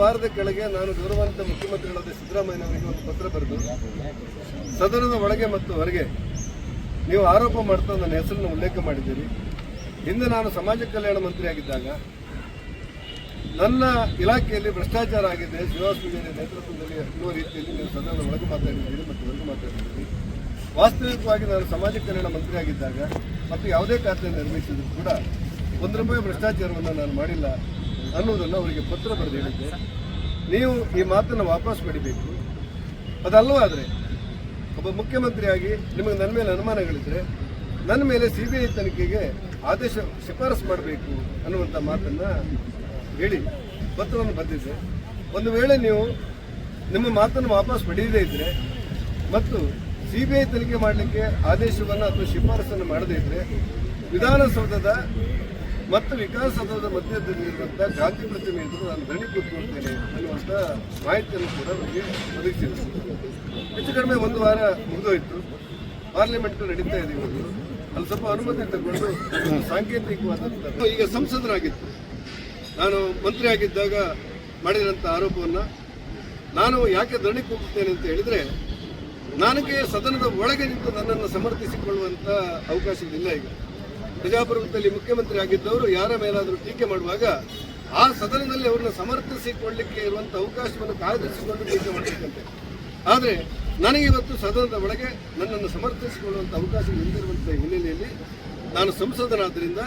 ವಾರದ ಕೆಳಗೆ ನಾನು ಗೌರವಾನ್ವಿತ ಮುಖ್ಯಮಂತ್ರಿಗಳಾದ ಸಿದ್ದರಾಮಯ್ಯನವರಿಗೆ ಒಂದು ಪತ್ರ ಬರೆದು, ಸದನದ ಒಳಗೆ ಮತ್ತು ಹೊರಗೆ ನೀವು ಆರೋಪ ಮಾಡ್ತಾ ನನ್ನ ಹೆಸರನ್ನು ಉಲ್ಲೇಖ ಮಾಡಿದ್ದೀರಿ. ಹಿಂದೆ ನಾನು ಸಮಾಜ ಕಲ್ಯಾಣ ಮಂತ್ರಿಯಾಗಿದ್ದಾಗ ನನ್ನ ಇಲಾಖೆಯಲ್ಲಿ ಭ್ರಷ್ಟಾಚಾರ ಆಗಿದೆ ಶ್ರೀನಿವಾಸ ಪೂಜಾರಿ ನೇತೃತ್ವದಲ್ಲಿ ಅನ್ನುವ ರೀತಿಯಲ್ಲಿ ನೀವು ಸದನದ ಒಳಗೆ ಮಾತಾಡಿದ್ದೀರಿ ಮತ್ತು ಹೊರಗೆ ಮಾತಾಡಿದ್ದೀರಿ. ವಾಸ್ತವಿಕವಾಗಿ ನಾನು ಸಮಾಜ ಕಲ್ಯಾಣ ಮಂತ್ರಿಯಾಗಿದ್ದಾಗ ಮತ್ತು ಯಾವುದೇ ಖಾತೆ ನಿರ್ಮಿಸಿದ್ರು ಕೂಡ ಒಂದು ರೂಪಾಯಿ ಭ್ರಷ್ಟಾಚಾರವನ್ನು ನಾನು ಮಾಡಿಲ್ಲ. ಅನ್ನೋದನ್ನು ಅವರಿಗೆ ಪತ್ರ ಬರೆದು ಹೇಳಿದ್ದೆ. ನೀವು ಈ ಮಾತನ್ನು ವಾಪಸ್ ಪಡಿಬೇಕು. ಅದಲ್ಲವಾದರೆ ಒಬ್ಬ ಮುಖ್ಯಮಂತ್ರಿಯಾಗಿ ನಿಮಗೆ ನನ್ನ ಮೇಲೆ ಅನುಮಾನಗಳಿದ್ರೆ, ನನ್ನ ಮೇಲೆ ಸಿ ಬಿ ಐ ತನಿಖೆಗೆ ಆದೇಶ ಶಿಫಾರಸು ಮಾಡಬೇಕು ಅನ್ನುವಂಥ ಮಾತನ್ನು ಹೇಳಿ ಪತ್ರವನ್ನು ಬರೆದಿದ್ದೆ. ಒಂದು ವೇಳೆ ನೀವು ನಿಮ್ಮ ಮಾತನ್ನು ವಾಪಸ್ ಪಡೆಯದೇ ಇದ್ದರೆ ಮತ್ತು ಸಿ ಬಿ ಐ ತನಿಖೆ ಮಾಡಲಿಕ್ಕೆ ಆದೇಶವನ್ನು ಅಥವಾ ಶಿಫಾರಸನ್ನು ಮಾಡದೇ ಇದ್ದರೆ ವಿಧಾನಸೌಧದ ಮತ್ತು ವಿಕಾಸಸೌಧದ ಮಧ್ಯದಲ್ಲಿರುವಂಥ ಗಾಂಧಿ ಪ್ರತಿಮೆ ಎದುರು ನಾನು ಧರಣಿ ಕೂತ್ಕೊಳ್ತೇನೆ ಅನ್ನುವಂಥ ಮಾಹಿತಿಯನ್ನು ಕೂಡ ನನಗೆ ಒದಗಿಸಿದೆ ಹೆಚ್ಚು ಕಡಿಮೆ ಒಂದು ವಾರ ಮುಗಿದೋಯ್ತು. ಪಾರ್ಲಿಮೆಂಟ್ ನಡೀತಾ ಇದೆ ಇವತ್ತು ಅಲ್ಲಿ ಸ್ವಲ್ಪ ಅನುಮತಿ ತಗೊಂಡು ಸಾಂಕೇತಿಕವಾದಂಥ ಈಗ ಸಂಸದರಾಗಿತ್ತು ನಾನು ಮಂತ್ರಿ ಆಗಿದ್ದಾಗ ಮಾಡಿದಂಥ ಆರೋಪವನ್ನು ನಾನು ಯಾಕೆ ಧರಣಿ ಕೂಗುತ್ತೇನೆ ಅಂತ ಹೇಳಿದರೆ, ನನಗೆ ಸದನದ ಒಳಗೆ ನಿಂತು ನನ್ನನ್ನು ಸಮರ್ಥಿಸಿಕೊಳ್ಳುವಂಥ ಇಲ್ಲ ಈಗ. ಪ್ರಜಾಪ್ರಭುತ್ವದಲ್ಲಿ ಮುಖ್ಯಮಂತ್ರಿ ಆಗಿದ್ದವರು ಯಾರ ಮೇಲಾದರೂ ಟೀಕೆ ಮಾಡುವಾಗ ಆ ಸದನದಲ್ಲಿ ಅವ್ರನ್ನ ಸಮರ್ಥಿಸಿಕೊಳ್ಳಲಿಕ್ಕೆ ಇರುವಂಥ ಅವಕಾಶವನ್ನು ಕಾಯ್ದಿರಿಸಿಕೊಂಡು ಟೀಕೆ ಮಾಡಬೇಕಂತೆ ಆದರೆ ನನಗೆ ಇವತ್ತು ಸದನದ ಒಳಗೆ ನನ್ನನ್ನು ಸಮರ್ಥಿಸಿಕೊಳ್ಳುವಂಥ ಅವಕಾಶ ಇಲ್ಲದಿರುವಂಥ ಹಿನ್ನೆಲೆಯಲ್ಲಿ ನಾನು ಸಂಸದನಾದ್ದರಿಂದ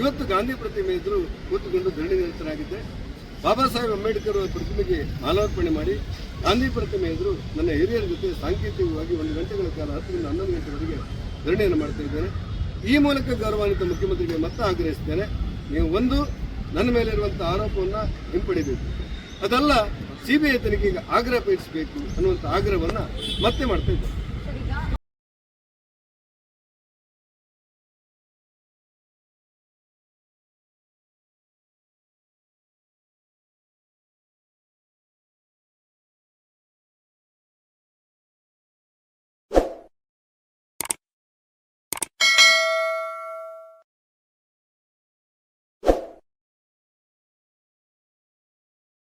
ಇವತ್ತು ಗಾಂಧಿ ಪ್ರತಿಮೆ ಎದುರು ಕೂತುಕೊಂಡು ಧರಣಿ ನಿರತನಾಗಿದ್ದೆ ಬಾಬಾ ಸಾಹೇಬ್ ಅಂಬೇಡ್ಕರ್ ಅವರ ಪ್ರತಿಮೆಗೆ ಮಾಲಾರ್ಪಣೆ ಮಾಡಿ ಗಾಂಧಿ ಪ್ರತಿಮೆ ಎದುರು ನನ್ನ ಹಿರಿಯರ ಜೊತೆ ಸಾಂಕೇತಿಕವಾಗಿ ಒಂದು ಗಂಟೆಗಳ ಕಾಲ ಹತ್ತರಿಂದ ಹನ್ನೊಂದು ಗಂಟೆವರೆಗೆ ಧರಣಿಯನ್ನು ಮಾಡ್ತಾ ಇದ್ದೇನೆ. ಈ ಮೂಲಕ ಗೌರವಾನ್ವಿತ ಮುಖ್ಯಮಂತ್ರಿಗೆ ಮತ್ತೆ ಆಗ್ರಹಿಸ್ತೇನೆ ನೀವು ಒಂದು, ನನ್ನ ಮೇಲೆ ಇರುವಂಥ ಆರೋಪವನ್ನು ಹಿಂಪಡಿಬೇಕು. ಅದಲ್ಲ ಸಿ ಬಿ ಐ ತನಿಖೆಗೆ ಆಗ್ರಹ ಪಡಿಸಬೇಕು ಅನ್ನುವಂಥ ಆಗ್ರಹವನ್ನು ಮತ್ತೆ ಮಾಡ್ತಾ